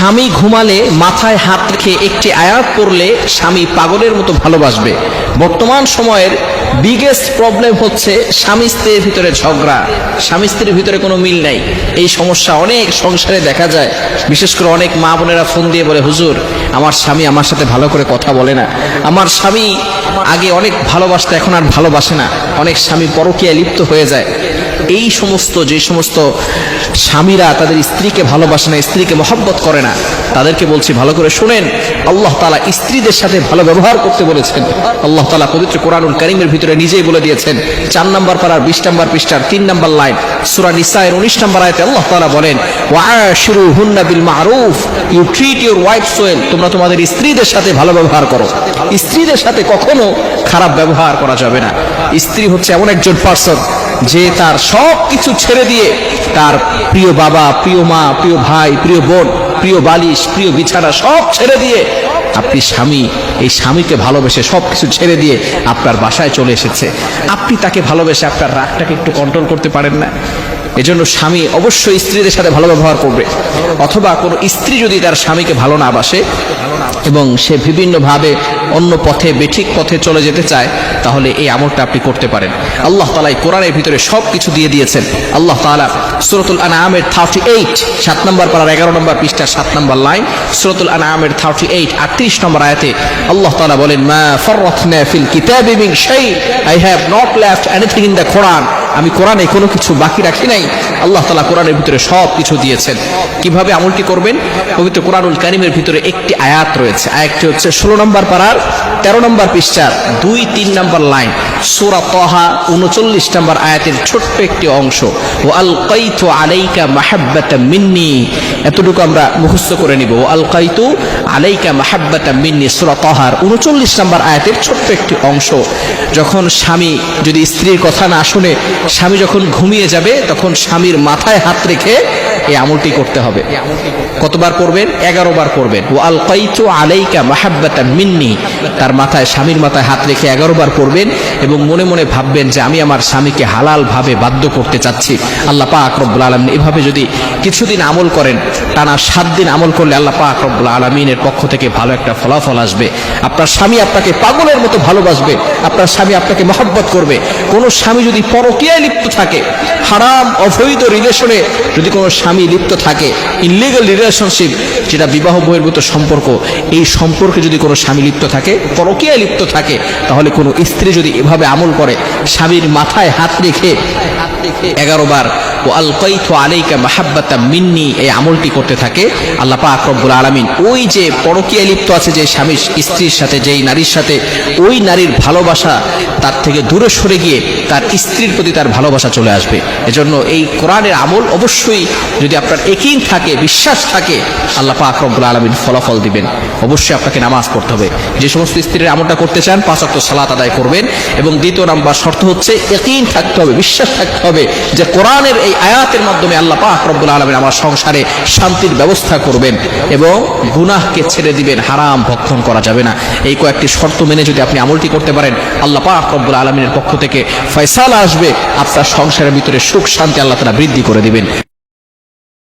স্বামী ঘুমালে মাথায় হাত রেখে একটি আয়াত পড়লে স্বামী পাগলের মতো ভালোবাসবে। বর্তমান সময়ের বিগেস্ট প্রবলেম হচ্ছে স্বামী স্ত্রীর ভিতরে ঝগড়া। স্বামী স্ত্রীর ভিতরে কোনো মিল নাই। এই সমস্যা অনেক সংসারে দেখা যায়। বিশেষ করে অনেক মা বোনেরা ফোন দিয়ে বলে, হুজুর, আমার স্বামী আমার সাথে ভালো করে কথা বলে না। আমার স্বামী আগে অনেক ভালোবাসতো, এখন আর ভালোবাসে না। অনেক স্বামী পরকীয়ায় লিপ্ত হয়ে যায়। এই সমস্ত, যে সমস্ত স্বামীরা তাদের স্ত্রীকে ভালোবাসে না, স্ত্রীকে মহব্বত করে না, তাদেরকে বলছি ভালো করে শুনেন, আল্লাহ তালা স্ত্রীদের সাথে ভালো ব্যবহার করতে বলেছেন। আল্লাহ তালা পবিত্র কোরআনুল করিমের ভিতরে নিজেই বলে দিয়েছেন, চার নম্বর পাড়ার, বিশ নম্বর পৃষ্ঠার, তিন নম্বর লাইন, সুরা নিসায়ের উনিশ নম্বর আয়তে আল্লাহ তালা বলেন ওয়াশরু হুন্না বিল মারুফ you treat your wife well তোমরা তোমাদের স্ত্রীদের সাথে ভালো ব্যবহার করো। স্ত্রীদের সাথে কখনো খারাপ ব্যবহার করা যাবে না। স্ত্রী হচ্ছে এমন একজন পার্সন যে তার সব কিছু ছেড়ে দিয়ে তার প্রিয় বাবা, প্রিয় মা, প্রিয় ভাই, প্রিয় বোন, প্রিয় বালিশ, প্রিয় বিছানা সব ছেড়ে দিয়ে আপনি স্বামী। এই স্বামীকে ভালোবেসে সব কিছু ছেড়ে দিয়ে আপনার বাসায় চলে এসেছে। আপনি তাকে ভালোবেসে আপনার রাগটাকে একটু কন্ট্রোল করতে পারেন না। এজন্য স্বামী অবশ্যই স্ত্রীদের সাথে ভালো ব্যবহার করবে। অথবা কোনো স্ত্রী যদি তার স্বামীকে ভালো না বাসে এবং সে বিভিন্নভাবে অন্য পথে, বেঠিক পথে চলে যেতে চায়, তাহলে এই আমলটা আপনি করতে পারেন। আল্লাহ তালা এই কোরআনের ভিতরে সব কিছু দিয়ে দিয়েছেন। আল্লাহ তালা সুরতুল আনামের থার্টি এইট, সাত নম্বর পাড়ার এগারো নম্বর পৃষ্ঠা সাত নম্বর লাইন, সুরতুল আনামের থার্টি এইট, আটত্রিশ নম্বর আয়াতে আল্লাহ তালা বলেন, মা ফররথনা ফিল কিতাবি মিন শাই। I have not left anything in the Quran আমি কোরআনে কোনো কিছু বাকি রাখি নাই। আল্লাহ তালা কোরআনের ভিতরে সব কিছু দিয়েছেন। কীভাবে আমলটি করবেন? পবিত্র কোরআনুল কারিমের ভিতরে একটি আয়াত রয়েছে। আয়াতটি হচ্ছে ষোলো নম্বর পাড়ার তেরো নম্বর পৃষ্ঠার দুই তিন নম্বর লাইন। সোরা তহা উনচল্লিশ নম্বর আয়াতের ছোট্ট একটি অংশ। ও আল কাইতু আলাইকা মাহাব্বাতা মিন্নি। এতটুকু আমরা মুখস্থ করে নিব। ও আল কাইতু আলাইকা মাহাব্বাতা মিন্নি সোরা তহার উনচল্লিশ নম্বর আয়াতের ছোট্ট একটি অংশ। যখন স্বামী যদি স্ত্রীর কথা না শুনে স্বামী যখন ঘুমিয়ে যাবে, তখন স্বামীর মাথায় হাত রেখে এই আমলটি করতে হবে। কতবার করবেন? এগারো বার করবেন। ও আল কাইতু আলাইকা মাহাব্বাতা মিন্নি। তার মাথায় স্বামীর মাথায় হাত রেখে এগারো বার করবেন এবং মনে মনে ভাববেন যে আমি আমার স্বামীকে হালাল ভাবে বাধ্য করতে চাচ্ছি। আল্লাহ পাক রব্বুল আলমিন এভাবে যদি কিছুদিন আমল করেন টানা সাত দিন আমল করলে আল্লাহ পাক রব্বুল আলমিনের পক্ষ থেকে ভালো একটা ফলাফল আসবে। আপনার স্বামী আপনাকে পাগলের মতো ভালোবাসবে। আপনার স্বামী আপনাকে মহব্বত করবে। কোনো স্বামী যদি পরকীয়ায় লিপ্ত থাকে হারাম অবৈধ রিলেশনে যদি কোনো স্বামী লিপ্ত থাকে ইনলিগাল রিলেশনশিপ যেটা বিবাহ বহির্ভূত সম্পর্ক, এই সম্পর্কে যদি কোনো স্বামী লিপ্ত থাকে, পরকিয়ায় লিপ্ত থাকে, তাহলে কোনো স্ত্রী যদি এভাবে আমল করে, স্বামীর মাথায় হাত রেখে, এগারো বার ও আল কৈথু আলাইকা মাহাব্বাতা মিন্নি, এই আমলটি করতে থাকে আল্লাহ পাক রব্বুল আলামিন। ওই যে পরকীয়ায় লিপ্ত আছে যে স্বামী, স্ত্রীর সাথে, যেই নারীর সাথে, ওই নারীর ভালোবাসা তার থেকে দূরে সরে গিয়ে তার স্ত্রীর প্রতি তার ভালোবাসা চলে আসবে। এজন্য এই কোরআনের আমল অবশ্যই যদি আপনার একিন থাকে, বিশ্বাস থাকে, আল্লাহ পাক রব্বুল আলামিন ফলাফল দিবেন। অবশ্যই আপনাকে নামাজ পড়তে হবে। যে সমস্ত স্ত্রীর আমলটা করতে চান, পাঁচ অক্ট সালাত আদায় করবেন। এবং দ্বিতীয় নাম্বার শর্ত হচ্ছে, একিন থাকতে হবে, বিশ্বাস থাকতে হবে যে কোরআনের এই আয়াতের মাধ্যমে আল্লাহ পাক রব্বুল আলমিন আমার সংসারে শান্তির ব্যবস্থা করবেন এবং গুনাহকে ছেড়ে দিবেন, হারাম ভক্ষণ করা যাবে না। এই কয়েকটি শর্ত মেনে যদি আপনি আমলটি করতে পারেন, আল্লাহ পাক রব্বুল আলমিনের পক্ষ থেকে ফয়সালা আসবে, আপনার সংসারের ভিতরে সুখ শান্তি আল্লাহ তারা বৃদ্ধি করে দিবেন।